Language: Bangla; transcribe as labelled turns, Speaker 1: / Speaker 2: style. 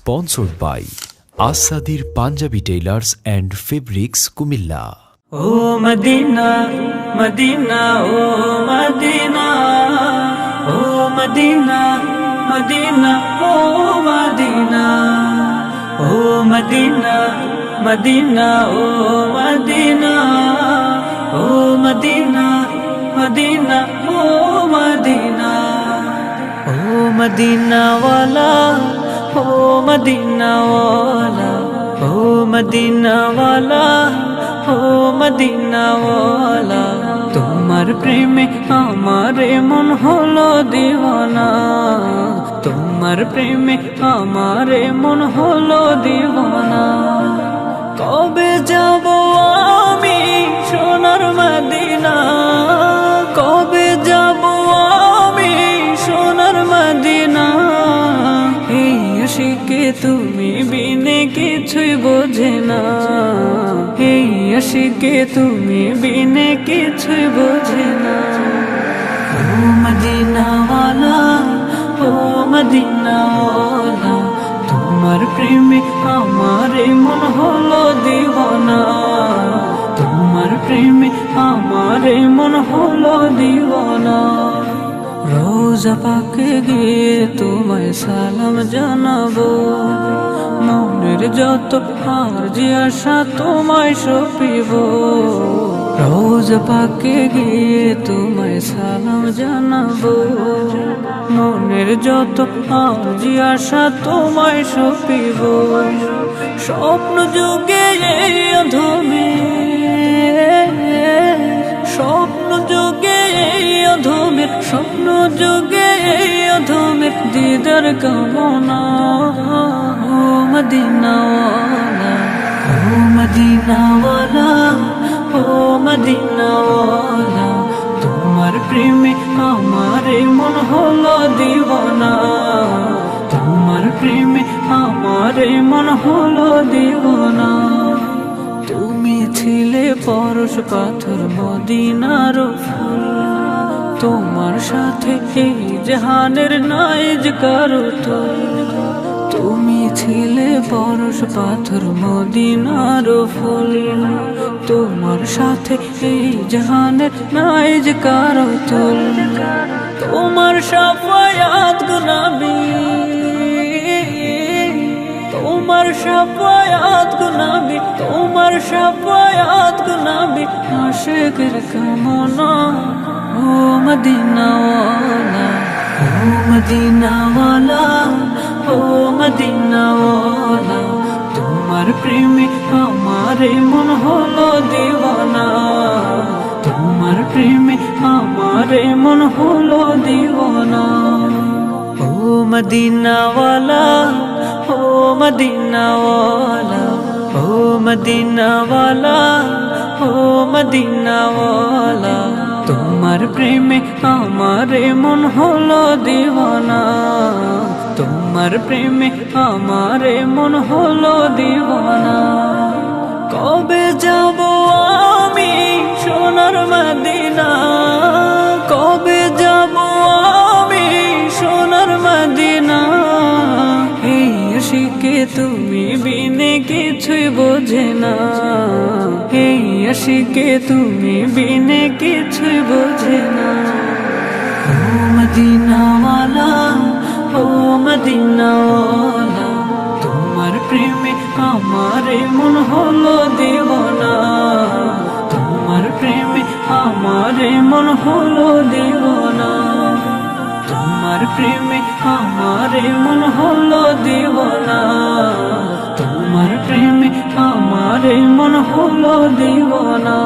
Speaker 1: sponsored by আসাদির Punjabi tailors and fabrics Comilla
Speaker 2: ও মদিনা মদিনা, ও মদিনা ও মদিনা মদিনা, ও মদিনা ও মদিনা মদিনা, ও মদিনা ও মদিনা মদিনা, ও মদিনা ও মদিনা ওয়ালা ও মদিনাওয়ালা ও মদিনাওয়ালা ও মদিনাওয়ালা তোমার প্রেমে আমারে মন হলো দিওয়ানা তোমার প্রেমে আমারে মন হলো দিওয়ানা কবে যাব তুমি বিনে কিছুই বোঝে না। এই আশিকে তুমি বিনে কিছুই বোঝে না। ও মদিনাওয়ালা তোমার প্রেমে আমার মন হলো দিওয়ানা। তোমার প্রেমে আমার মন হলো দিওয়ানা। রোজা পাকে গিয়ে তোমায় সালাম জানাব। মনের যত আর যে আশা তোমায় সপিব। রোজ পাকে গিয়ে তোমায় সালাম জানাব। মনের যত আর যে আশা তোমায় সপিব। স্বপ্ন যুগে এই অধমে অধমের স্বপ্ন যুগে এই অধমের দিদার কামনা। মদিনাওয়ালা, ও মদিনাওয়ালা ও মদিনাওয়ালা, তোমার প্রেমে আমার মন হলো দিওয়ানা। তোমার প্রেমে আমারে মন হলো দিওয়ানা। তুমি ছিলে পরশ পাথর মদিনার ফুল। তোমার সাথে এই জাহানের নাইজ কারও তো? তুমি ছিলে পরশ পাথর মদিনার ফুল। তোমার সাথে এই জাহানের নাইজ কারও তুল তোমার সাফায়াত গুনাবি তোমার সাফায়াত গুনাবি সাফায়াত গুনাবি আশিকের কামনা ও মদিনাওয়ালা ও মদিনাওয়ালা ও মদিনাওয়ালা তোমার প্রেমে আমারে মন হলো দিওয়ানা তোমার প্রেমে আমারে মন হলো দিওয়ানা ও মদিনাওয়ালা ও মদিনাওয়ালা ও মদিনাওয়ালা ও মদিনাওয়ালা তোমার প্রেমে আমার মন হলো দিওয়ানা তোমার প্রেমে আমারে মন হলো দিওয়ানা কবে যাব আমি সোনার মদিনা? কবে যাব আমি সোনার মদিনা? এই আশিকে তুমি কিছুই বোঝে না। এই আশিকে তুমি বিনে কিছুই বোঝে না। ও মদিনাওয়ালা ও মদিনাওয়ালা, তোমার প্রেমে আমারে মন হলো দেওয়ানা। তোমার প্রেমে আমারে মন হলো দেওয়ানা। তোমার প্রেমে আমারে মন হলো দেওয়ানা। তোমার প্রেমে আমার মন হলো দেওয়ানা।